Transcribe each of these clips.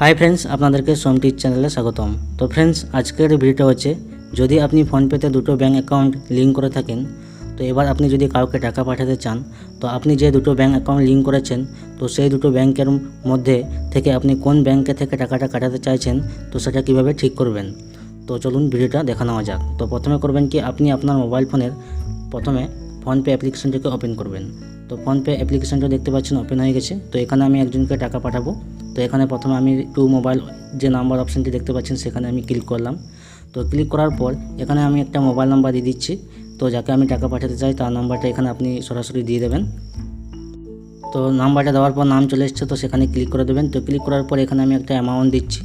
Hi friends আপনাদেরকে সোমটির চ্যানেলে স্বাগতম। তো ফ্রেন্ডস আজকের ভিডিওটা হচ্ছে, যদি আপনি ফোনপেতে দুটো ব্যাঙ্ক অ্যাকাউন্ট লিঙ্ক করে থাকেন, তো এবার আপনি যদি কাউকে টাকা পাঠাতে চান, তো আপনি যে দুটো ব্যাঙ্ক অ্যাকাউন্ট লিঙ্ক করেছেন, তো সেই দুটো ব্যাংকের মধ্যে থেকে আপনি কোন ব্যাংকে থেকে টাকাটা কাটাতে চাইছেন, তো সেটা কীভাবে ঠিক করবেন? তো চলুন ভিডিওটা দেখা নেওয়া যাক। তো প্রথমে করবেন কি, আপনি আপনার মোবাইল ফোনের প্রথমে ফোনপে অ্যাপ্লিকেশনটাকে ওপেন করবেন। তো ফোনপে অ্যাপ্লিকেশনটা দেখতে পাচ্ছেন ওপেন হয়ে গেছে। তো এখানে আমি একজনকে টাকা পাঠাবো। তো এখানে প্রথমে আমি টু মোবাইল যে নাম্বার অপশানটি দেখতে পাচ্ছেন, সেখানে আমি ক্লিক করলাম। তো ক্লিক করার পর এখানে আমি একটা মোবাইল নাম্বার দিয়ে দিচ্ছি। তো যাকে আমি টাকা পাঠাতে চাই, তার নাম্বারটা এখানে আপনি সরাসরি দিয়ে দেবেন। তো নাম্বারটা দেওয়ার পর নাম চলে এসছে, তো সেখানে ক্লিক করে দেবেন। তো ক্লিক করার পর এখানে আমি একটা অ্যামাউন্ট দিচ্ছি।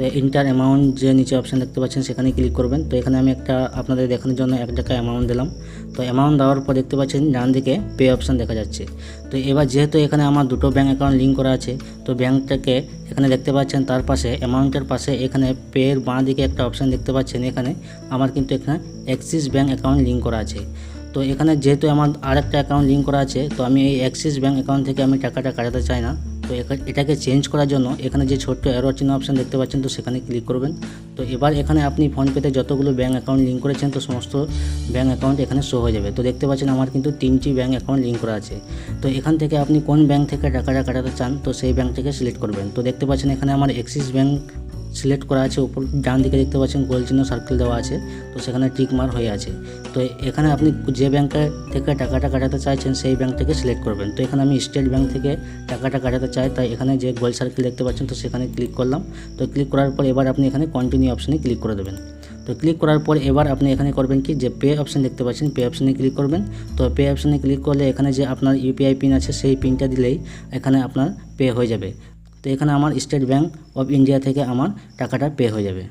তো ইন্টার অ্যামাউন্ট যে নিচে অপশান দেখতে পাচ্ছেন সেখানে ক্লিক করবেন। তো এখানে আমি একটা আপনাদের দেখানোর জন্য এক টাকা অ্যামাউন্ট দিলাম। তো অ্যামাউন্ট দেওয়ার পর দেখতে পাচ্ছেন, ডান দিকে পে অপশান দেখা যাচ্ছে। তো এবার যেহেতু এখানে আমার দুটো ব্যাঙ্ক অ্যাকাউন্ট লিঙ্ক করা আছে, তো ব্যাঙ্কটাকে এখানে দেখতে পাচ্ছেন, তার পাশে অ্যামাউন্টের পাশে এখানে পেয়ের বাঁ দিকে একটা অপশান দেখতে পাচ্ছেন এখানে। আমার কিন্তু এখানে অ্যাক্সিস ব্যাঙ্ক অ্যাকাউন্ট লিঙ্ক করা আছে। তো এখানে যেহেতু আমার আরেকটা অ্যাকাউন্ট লিঙ্ক করা আছে, তো আমি এই অ্যাক্সিস ব্যাঙ্ক অ্যাকাউন্ট থেকে আমি টাকাটা কাটাতে চাই না। তো এটাকে চেঞ্জ করার জন্য এখানে যে ছোট্ট অ্যারো চিহ্ন অপশান দেখতে পাচ্ছেন, তো সেখানে ক্লিক করবেন। তো এবার এখানে আপনি ফোনপেতে যতগুলো ব্যাঙ্ক অ্যাকাউন্ট লিঙ্ক করেছেন, তো সমস্ত ব্যাঙ্ক অ্যাকাউন্ট এখানে শো হয়ে যাবে। তো দেখতে পাচ্ছেন আমার কিন্তু তিনটি ব্যাঙ্ক অ্যাকাউন্ট লিঙ্ক করা আছে। তো এখান থেকে আপনি কোন ব্যাঙ্ক থেকে টাকাটা কাটাতে চান, তো সেই ব্যাঙ্ক থেকে সিলেক্ট করবেন। তো দেখতে পাচ্ছেন এখানে আমার অ্যাক্সিস ব্যাঙ্ক সিলেক্ট করা আছে, উপর ডান দিকে দেখতে পাচ্ছেন গোল চিহ্ন সার্কেল দেওয়া আছে, তো সেখানে টিক মার হয়ে আছে। তো এখানে আপনি যে ব্যাংকে থেকে টাকাটা কাটাতে চাইছেন, সেই ব্যাংক থেকে সিলেক্ট করবেন। তো এখানে আমি স্টেট ব্যাংক থেকে টাকাটা কাটাতে চাই, তাই এখানে যে গোল সার্কেল দেখতে পাচ্ছেন, তো সেখানে ক্লিক করলাম। তো ক্লিক করার পর এবার আপনি এখানে কন্টিনিউ অপশানে ক্লিক করে দেবেন। তো ক্লিক করার পর এবার আপনি এখানে করবেন কি, যে পে অপশান দেখতে পাচ্ছেন পে অপশানে ক্লিক করবেন। তো পে অপশানে ক্লিক করলে এখানে যে আপনার ইউপিআই পিন আছে, সেই পিনটা দিলেই এখানে আপনার পে হয়ে যাবে। তো এখানে আমার স্টেট ব্যাঙ্ক অফ ইন্ডিয়া থেকে আমার টাকাটা পে হয়ে যাবে।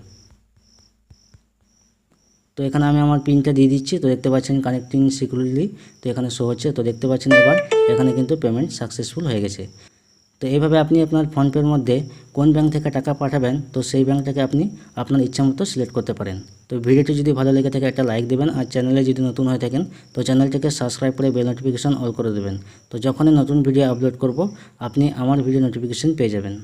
তো এখানে আমি আমার পিনটা দিয়ে দিচ্ছি, তো দেখতে পাচ্ছেন কানেক্টিং সিকিউরিটি তো এখানে শো হচ্ছে। তো দেখতে পাচ্ছেন এবার এখানে কিন্তু পেমেন্ট সাকসেসফুল হয়ে গেছে। তো এইভাবে আপনি আপনার ফোনপের মধ্যে কোন ব্যাংক থেকে টাকা পাঠাবেন, তো সেই ব্যাংকটাকে আপনি আপনার ইচ্ছা মতো সিলেক্ট করতে পারেন। তো ভিডিওটি যদি ভালো লেগে থাকে একটা লাইক দেবেন আর চ্যানেলে যদি নতুন হয়ে থাকেন, তো চ্যানেলটিকে সাবস্ক্রাইব করে বেল নোটিফিকেশন অল করে দেবেন। তো যখনই নতুন ভিডিও আপলোড করব, আপনি আমার ভিডিও নোটিফিকেশন পেয়ে যাবেন।